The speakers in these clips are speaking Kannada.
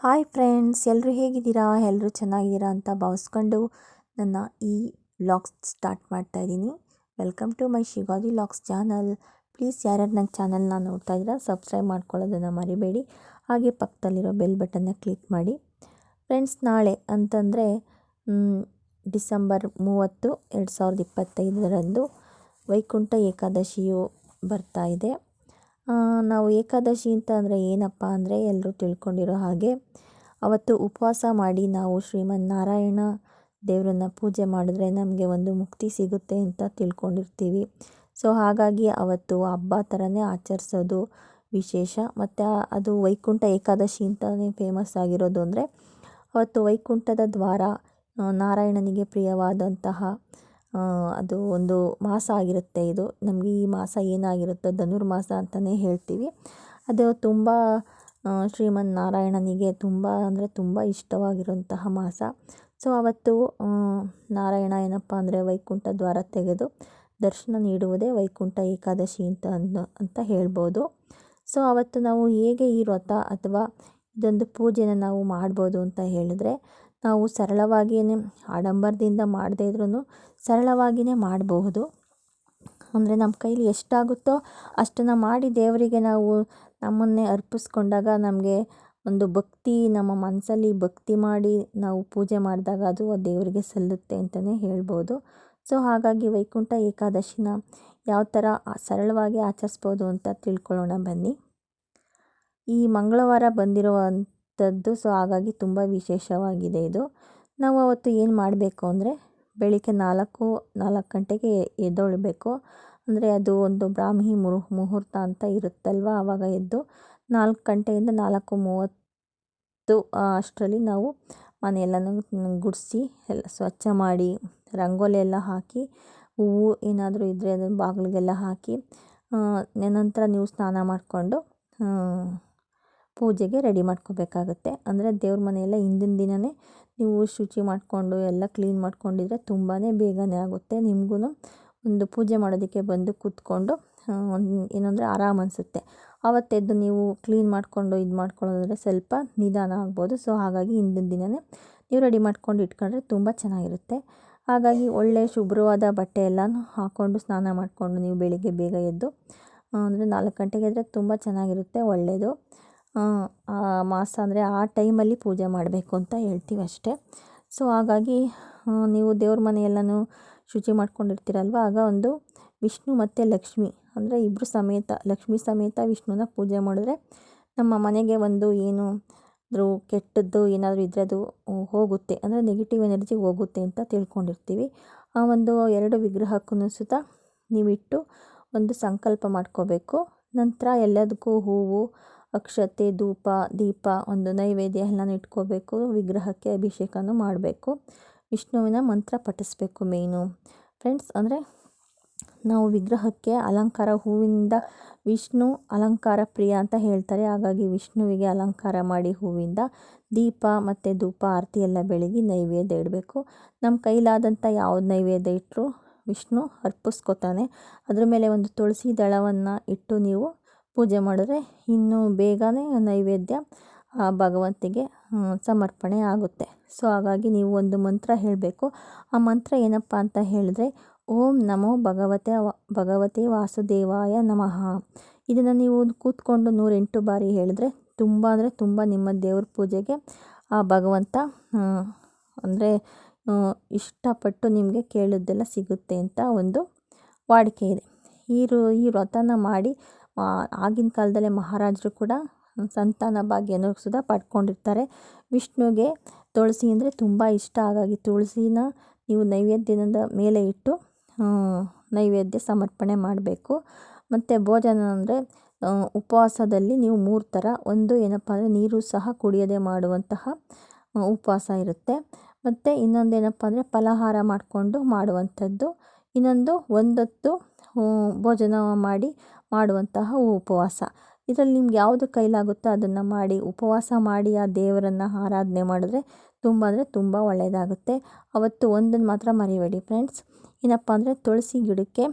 ಹಾಯ್ ಫ್ರೆಂಡ್ಸ್ ಎಲ್ಲರೂ ಹೇಗಿದ್ದೀರಾ? ಎಲ್ಲರೂ ಚೆನ್ನಾಗಿದ್ದೀರಾ ಅಂತ ಭಾವಿಸ್ಕೊಂಡು ನನ್ನ ಈ ವ್ಲಾಗ್ಸ್ ಸ್ಟಾರ್ಟ್ ಮಾಡ್ತಾ ಇದ್ದೀನಿ. Welcome to my Shivaji vlogs channel. Please ಯಾರ್ಯಾರು ನನ್ನ ಚಾನಲ್ನ ನೋಡ್ತಾ ಇದ್ದೀರಾ, ಸಬ್ಸ್ಕ್ರೈಬ್ ಮಾಡ್ಕೊಳ್ಳೋದನ್ನು ಮರಿಬೇಡಿ. ಹಾಗೆ ಪಕ್ಕದಲ್ಲಿರೋ ಬೆಲ್ ಬಟನ್ನ ಕ್ಲಿಕ್ ಮಾಡಿ. ಫ್ರೆಂಡ್ಸ್, ನಾಳೆ ಅಂತಂದರೆ ಡಿಸೆಂಬರ್ ಮೂವತ್ತು, ಎರಡು ಸಾವಿರದ ಇಪ್ಪತ್ತೈದರಂದು ವೈಕುಂಠ ಏಕಾದಶಿಯು ಬರ್ತಾ ಇದೆ. ನಾವು ಏಕಾದಶಿ ಅಂತ ಅಂದರೆ ಏನಪ್ಪ ಅಂದರೆ ಎಲ್ಲರೂ ತಿಳ್ಕೊಂಡಿರೋ ಹಾಗೆ ಅವತ್ತು ಉಪವಾಸ ಮಾಡಿ ನಾವು ಶ್ರೀಮನ್ನಾರಾಯಣ ದೇವರನ್ನ ಪೂಜೆ ಮಾಡಿದ್ರೆ ನಮಗೆ ಒಂದು ಮುಕ್ತಿ ಸಿಗುತ್ತೆ ಅಂತ ತಿಳ್ಕೊಂಡಿರ್ತೀವಿ. ಸೊ, ಹಾಗಾಗಿ ಅವತ್ತು ಹಬ್ಬ ಥರನೇ ಆಚರಿಸೋದು ವಿಶೇಷ. ಮತ್ತು ಅದು ವೈಕುಂಠ ಏಕಾದಶಿ ಅಂತಲೇ ಫೇಮಸ್ ಆಗಿರೋದು ಅಂದರೆ ಅವತ್ತು ವೈಕುಂಠದ ದ್ವಾರ ನಾರಾಯಣನಿಗೆ ಪ್ರಿಯವಾದಂತಹ ಅದು ಒಂದು ಮಾಸ ಆಗಿರುತ್ತೆ ಇದು. ನಮಗೆ ಈ ಮಾಸ ಏನಾಗಿರುತ್ತೆ ಧನುರ್ಮಾಸ ಅಂತಲೇ ಹೇಳ್ತೀವಿ. ಅದು ತುಂಬ ಶ್ರೀಮನ್ ಶ್ರೀಮನ್ನಾರಾಯಣನಿಗೆ ತುಂಬ ಅಂದರೆ ತುಂಬ ಇಷ್ಟವಾಗಿರುವಂತಹ ಮಾಸ. ಸೊ, ಅವತ್ತು ನಾರಾಯಣ ಏನಪ್ಪ ಅಂದರೆ ವೈಕುಂಠ ದ್ವಾರ ತೆಗೆದು ದರ್ಶನ ನೀಡುವುದೇ ವೈಕುಂಠ ಏಕಾದಶಿ ಅಂತ ಅನ್ನೋ, ಅಂತ ಹೇಳ್ಬೋದು. ಸೊ, ಅವತ್ತು ನಾವು ಹೇಗೆ ಈ ವ್ರತ ಅಥವಾ ಇದೊಂದು ಪೂಜೆನ ನಾವು ಮಾಡ್ಬೋದು ಅಂತ ಹೇಳಿದ್ರೆ ನಾವು ಸರಳವಾಗಿಯೇ ಆಡಂಬರದಿಂದ ಮಾಡದೇ ಇದ್ರೂ ಸರಳವಾಗಿಯೇ ಮಾಡಬಹುದು. ಅಂದರೆ ನಮ್ಮ ಕೈಲಿ ಎಷ್ಟಾಗುತ್ತೋ ಅಷ್ಟನ್ನು ಮಾಡಿ ದೇವರಿಗೆ ನಾವು ನಮ್ಮನ್ನೇ ಅರ್ಪಿಸ್ಕೊಂಡಾಗ ನಮಗೆ ಒಂದು ಭಕ್ತಿ, ನಮ್ಮ ಮನಸ್ಸಲ್ಲಿ ಭಕ್ತಿ ಮಾಡಿ ನಾವು ಪೂಜೆ ಮಾಡಿದಾಗ ಅದು ದೇವರಿಗೆ ಸಲ್ಲುತ್ತೆ ಅಂತಲೇ ಹೇಳ್ಬೋದು. ಸೊ ಹಾಗಾಗಿ ವೈಕುಂಠ ಏಕಾದಶಿನ ಯಾವ ಥರ ಸರಳವಾಗಿ ಆಚರಿಸ್ಬೋದು ಅಂತ ತಿಳ್ಕೊಳ್ಳೋಣ ಬನ್ನಿ. ಈ ಮಂಗಳವಾರ ಬಂದಿರುವಂಥದ್ದು ಸೊ ಹಾಗಾಗಿ ತುಂಬ ವಿಶೇಷವಾಗಿದೆ ಇದು. ನಾವು ಅವತ್ತು ಏನು ಮಾಡಬೇಕು ಅಂದರೆ, ಬೆಳಿಗ್ಗೆ ನಾಲ್ಕು ನಾಲ್ಕು ಗಂಟೆಗೆ ಎದ್ದೇಳಬೇಕು. ಅಂದರೆ ಅದು ಒಂದು ಬ್ರಾಹ್ಮಿ ಮುಹು ಮುಹೂರ್ತ ಅಂತ ಇರುತ್ತಲ್ವ? ಆವಾಗ ಎದ್ದು ನಾಲ್ಕು ಗಂಟೆಯಿಂದ ನಾಲ್ಕು ಮೂವತ್ತು ಅಷ್ಟರಲ್ಲಿ ನಾವು ಮನೆಯೆಲ್ಲನೂ ಗುಡಿಸಿ, ಎಲ್ಲ ಸ್ವಚ್ಛ ಮಾಡಿ, ರಂಗೋಲಿ ಎಲ್ಲ ಹಾಕಿ, ಹೂವು ಏನಾದರೂ ಇದ್ದರೆ ಅದನ್ನು ಬಾಗಿಲಿಗೆಲ್ಲ ಹಾಕಿ ನಂತರ ನೀವು ಸ್ನಾನ ಮಾಡಿಕೊಂಡು ಪೂಜೆಗೆ ರೆಡಿ ಮಾಡ್ಕೋಬೇಕಾಗುತ್ತೆ. ಅಂದರೆ ದೇವ್ರ ಮನೆಯೆಲ್ಲ ಹಿಂದಿನ ದಿನವೇ ನೀವು ಶುಚಿ ಮಾಡಿಕೊಂಡು ಎಲ್ಲ ಕ್ಲೀನ್ ಮಾಡ್ಕೊಂಡಿದ್ರೆ ತುಂಬಾ ಬೇಗನೆ ಆಗುತ್ತೆ. ನಿಮಗೂ ಒಂದು ಪೂಜೆ ಮಾಡೋದಕ್ಕೆ ಬಂದು ಕೂತ್ಕೊಂಡು ಏನಂದರೆ ಆರಾಮ ಅನಿಸುತ್ತೆ. ಆವತ್ತೆದ್ದು ನೀವು ಕ್ಲೀನ್ ಮಾಡಿಕೊಂಡು ಇದು ಮಾಡ್ಕೊಳ್ಳೋದ್ರೆ ಸ್ವಲ್ಪ ನಿಧಾನ ಆಗ್ಬೋದು. ಸೊ, ಹಾಗಾಗಿ ಹಿಂದಿನ ದಿನವೇ ನೀವು ರೆಡಿ ಮಾಡ್ಕೊಂಡು ಇಟ್ಕೊಂಡ್ರೆ ತುಂಬ ಚೆನ್ನಾಗಿರುತ್ತೆ. ಹಾಗಾಗಿ ಒಳ್ಳೆ ಶುಭ್ರವಾದ ಬಟ್ಟೆ ಎಲ್ಲನೂ ಹಾಕ್ಕೊಂಡು ಸ್ನಾನ ಮಾಡಿಕೊಂಡು ನೀವು ಬೆಳಿಗ್ಗೆ ಬೇಗ ಎದ್ದು ಅಂದರೆ ನಾಲ್ಕು ಗಂಟೆಗೆ ಎದ್ದರೆ ತುಂಬ ಚೆನ್ನಾಗಿರುತ್ತೆ ಒಳ್ಳೆಯದು ಮಾಸ ಅಂದರೆ ಆ ಟೈಮಲ್ಲಿ ಪೂಜೆ ಮಾಡಬೇಕು ಅಂತ ಹೇಳ್ತೀವಿ ಅಷ್ಟೇ. ಸೊ ಹಾಗಾಗಿ ಆ, ನೀವು ದೇವ್ರ ಮನೆಯೆಲ್ಲನೂ ಶುಚಿ ಮಾಡ್ಕೊಂಡಿರ್ತೀರಲ್ವ? ಆಗ ಒಂದು ವಿಷ್ಣು ಮತ್ತು ಲಕ್ಷ್ಮಿ ಅಂದರೆ ಇಬ್ಬರು ಸಮೇತ ಲಕ್ಷ್ಮಿ ಸಮೇತ ವಿಷ್ಣುನ ಪೂಜೆ ಮಾಡಿದ್ರೆ ನಮ್ಮ ಮನೆಗೆ ಒಂದು ಏನು ಆದರೂ ಕೆಟ್ಟದ್ದು ಏನಾದರೂ ಇದ್ದರೆ ಅದು ಹೋಗುತ್ತೆ ಅಂದರೆ ನೆಗೆಟಿವ್ ಎನರ್ಜಿ ಹೋಗುತ್ತೆ ಅಂತ ತಿಳ್ಕೊಂಡಿರ್ತೀವಿ. ಆ ಒಂದು ಎರಡು ವಿಗ್ರಹಕ್ಕೂ ಸುತ ನೀವಿಟ್ಟು ಒಂದು ಸಂಕಲ್ಪ ಮಾಡ್ಕೋಬೇಕು. ನಂತರ ಎಲ್ಲದಕ್ಕೂ ಹೂವು ಅಕ್ಷತೆ, ಧೂಪ, ದೀಪ ಒಂದು ನೈವೇದ್ಯ ಎಲ್ಲನೂ ಇಟ್ಕೋಬೇಕು, ವಿಗ್ರಹಕ್ಕೆ ಅಭಿಷೇಕನೂ ಮಾಡಬೇಕು, ವಿಷ್ಣುವಿನ ಮಂತ್ರ ಪಠಿಸ್ಬೇಕು ಮೇಯ್ನು. ಫ್ರೆಂಡ್ಸ್, ಅಂದರೆ ನಾವು ವಿಗ್ರಹಕ್ಕೆ ಅಲಂಕಾರ ಹೂವಿನಿಂದ ವಿಷ್ಣು ಅಲಂಕಾರ ಪ್ರಿಯ ಅಂತ ಹೇಳ್ತಾರೆ. ಹಾಗಾಗಿ ವಿಷ್ಣುವಿಗೆ ಅಲಂಕಾರ ಮಾಡಿ ಹೂವಿಂದ ದೀಪ ಮತ್ತು ಧೂಪ, ಆರತಿ ಎಲ್ಲ ಬೆಳಗಿ ನೈವೇದ್ಯ ಇಡಬೇಕು. ನಮ್ಮ ಕೈಲಾದಂಥ ಯಾವ್ದು ನೈವೇದ್ಯ ಇಟ್ಟರು ವಿಷ್ಣು ಅರ್ಪಿಸ್ಕೊತಾನೆ. ಅದ್ರ ಮೇಲೆ ಒಂದು ತುಳಸಿ ದಳವನ್ನು ಇಟ್ಟು ನೀವು ಪೂಜೆ ಮಾಡಿದ್ರೆ ಇನ್ನೂ ಬೇಗನೆ ನೈವೇದ್ಯ, ಆ, ಭಗವಂತಿಗೆ ಸಮರ್ಪಣೆ ಆಗುತ್ತೆ. ಸೊ, ಹಾಗಾಗಿ ನೀವು ಒಂದು ಮಂತ್ರ ಹೇಳಬೇಕು. ಆ ಮಂತ್ರ ಏನಪ್ಪ ಅಂತ ಹೇಳಿದ್ರೆ, ಓಂ ನಮೋ ಭಗವತೆ ಭಗವತೆ ವಾಸುದೇವಾಯ ನಮಃ. ಇದನ್ನು ನೀವು ಕೂತ್ಕೊಂಡು ನೂರೆಂಟು ಬಾರಿ ಹೇಳಿದ್ರೆ ತುಂಬ ಅಂದರೆ ತುಂಬ ನಿಮ್ಮ ದೇವ್ರ ಪೂಜೆಗೆ ಆ ಭಗವಂತ ಅಂದರೆ ಇಷ್ಟಪಟ್ಟು ನಿಮಗೆ ಕೇಳಿದ್ದೆಲ್ಲ ಸಿಗುತ್ತೆ ಅಂತ ಒಂದು ವಾಡಿಕೆ ಇದೆ. ಈ ರು, ಈ ವ್ರತನ ಮಾಡಿ ಆಗಿನ ಕಾಲದಲ್ಲೇ ಮಹಾರಾಜರು ಕೂಡ ಸಂತಾನ ಭಾಗ್ಯನೂ ಸುದಾ ಪಡ್ಕೊಂಡಿರ್ತಾರೆ. ವಿಷ್ಣುಗೆ ತುಳಸಿ ಅಂದರೆ ತುಂಬ ಇಷ್ಟ. ಹಾಗಾಗಿ ತುಳಸಿನ ನೀವು ನೈವೇದ್ಯದ ಮೇಲೆ ಇಟ್ಟು ನೈವೇದ್ಯ ಸಮರ್ಪಣೆ ಮಾಡಬೇಕು. ಮತ್ತು ಭೋಜನ ಅಂದರೆ ಉಪವಾಸದಲ್ಲಿ ನೀವು ಮೂರು ಥರ. ಒಂದು ಏನಪ್ಪ ಅಂದರೆ ನೀರು ಸಹ ಕುಡಿಯದೆ ಮಾಡುವಂತಹ ಉಪವಾಸ ಇರುತ್ತೆ. ಮತ್ತು ಇನ್ನೊಂದು ಏನಪ್ಪ ಅಂದರೆ ಫಲಹಾರ ಮಾಡಿಕೊಂಡು ಮಾಡುವಂಥದ್ದು. ಇನ್ನೊಂದು ಒಂದೊತ್ತು ಭೋಜನ ಮಾಡಿ ಮಾಡುವಂತಹ ಉಪವಾಸ. ಇದರಲ್ಲಿ ನಿಮ್ಗೆ ಯಾವುದು ಕೈಲಾಗುತ್ತೋ ಅದನ್ನು ಮಾಡಿ, ಉಪವಾಸ ಮಾಡಿ ಆ ದೇವರನ್ನು ಆರಾಧನೆ ಮಾಡಿದ್ರೆ ತುಂಬ ಅಂದರೆ ತುಂಬ ಒಳ್ಳೆಯದಾಗುತ್ತೆ ಅವತ್ತು ಒಂದನ್ನು ಮಾತ್ರ ಮರಿಬೇಡಿ ಫ್ರೆಂಡ್ಸ್. ಏನಪ್ಪ ಅಂದರೆ ತುಳಸಿ ಗಿಡಕ್ಕೆ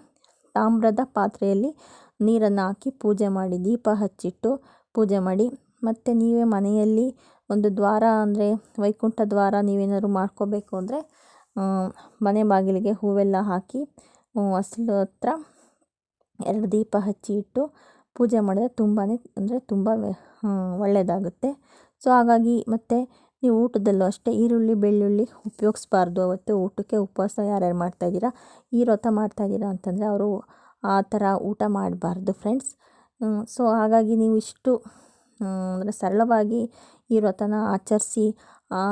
ತಾಮ್ರದ ಪಾತ್ರೆಯಲ್ಲಿ ನೀರನ್ನು ಹಾಕಿ ಪೂಜೆ ಮಾಡಿ, ದೀಪ ಹಚ್ಚಿಟ್ಟು ಪೂಜೆ ಮಾಡಿ. ಮತ್ತು ನೀವೇ ಮನೆಯಲ್ಲಿ ಒಂದು ದ್ವಾರ ಅಂದರೆ ವೈಕುಂಠ ದ್ವಾರ ನೀವೇನಾದ್ರು ಮಾಡ್ಕೋಬೇಕು ಅಂದರೆ ಮನೆ ಬಾಗಿಲಿಗೆ ಹೂವೆಲ್ಲ ಹಾಕಿ ಅಸಲು ಹತ್ರ ಎರಡು ದೀಪ ಹಚ್ಚಿ ಇಟ್ಟು ಪೂಜೆ ಮಾಡಿದ್ರೆ ತುಂಬಾ ಅಂದರೆ ತುಂಬ ಒಳ್ಳೆಯದಾಗುತ್ತೆ ಸೊ ಹಾಗಾಗಿ ಮತ್ತು ನೀವು ಊಟದಲ್ಲೂ ಅಷ್ಟೇ ಈರುಳ್ಳಿ, ಬೆಳ್ಳುಳ್ಳಿ ಉಪಯೋಗಿಸ್ಬಾರ್ದು. ಅವತ್ತು ಊಟಕ್ಕೆ ಉಪವಾಸ ಯಾರ್ಯಾರು ಮಾಡ್ತಾಯಿದ್ದೀರಾ ಈ ವ್ರತ ಮಾಡ್ತಾಯಿದ್ದೀರಾ ಅಂತಂದರೆ ಅವರು ಆ ಥರ ಊಟ ಮಾಡಬಾರ್ದು ಫ್ರೆಂಡ್ಸ್ ಸೊ ಹಾಗಾಗಿ ನೀವು ಇಷ್ಟು ಅಂದರೆ ಸರಳವಾಗಿ ಈ ವ್ರತನ ಆಚರಿಸಿ, ಆ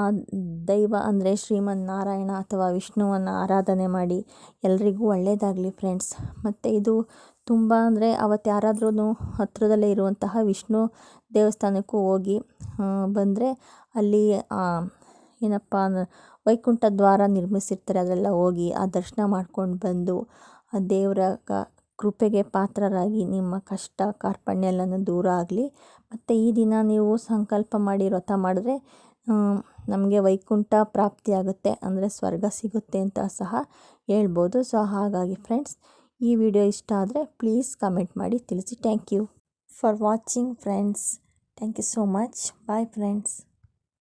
ದೈವ ಅಂದರೆ ಶ್ರೀಮನ್ನಾರಾಯಣ ಅಥವಾ ವಿಷ್ಣುವನ್ನು ಆರಾಧನೆ ಮಾಡಿ ಎಲ್ರಿಗೂ ಒಳ್ಳೆಯದಾಗಲಿ ಫ್ರೆಂಡ್ಸ್ ಮತ್ತು ಇದು ತುಂಬ ಅಂದರೆ ಅವತ್ತು ಯಾರಾದ್ರೂ ಹತ್ತಿರದಲ್ಲೇ ಇರುವಂತಹ ವಿಷ್ಣು ದೇವಸ್ಥಾನಕ್ಕೂ ಹೋಗಿ ಬಂದರೆ ಅಲ್ಲಿ ಏನಪ್ಪ ವೈಕುಂಠ ದ್ವಾರ ನಿರ್ಮಿಸಿರ್ತಾರೆ. ಅದೆಲ್ಲ ಹೋಗಿ ಆ ದರ್ಶನ ಮಾಡ್ಕೊಂಡು ಬಂದು ಆ ದೇವರ ಕೃಪೆಗೆ ಪಾತ್ರರಾಗಿ ನಿಮ್ಮ ಕಷ್ಟ, ಕಾರ್ಪಣ್ಯ ಎಲ್ಲನೂ ದೂರ ಆಗಲಿ. ಮತ್ತು ಈ ದಿನ ನೀವು ಸಂಕಲ್ಪ ಮಾಡಿ ವ್ರತ ಮಾಡಿದ್ರೆ ನಮಗೆ ವೈಕುಂಠ ಪ್ರಾಪ್ತಿಯಾಗುತ್ತೆ. ಅಂದರೆ ಸ್ವರ್ಗ ಸಿಗುತ್ತೆ ಅಂತ ಸಹ ಹೇಳ್ಬೋದು. ಸೊ ಹಾಗಾಗಿ ಫ್ರೆಂಡ್ಸ್ ಈ ವಿಡಿಯೋ ಇಷ್ಟ ಆದರೆ ಪ್ಲೀಸ್ ಕಮೆಂಟ್ ಮಾಡಿ ತಿಳಿಸಿ. Thank you for watching friends thank you so much bye friends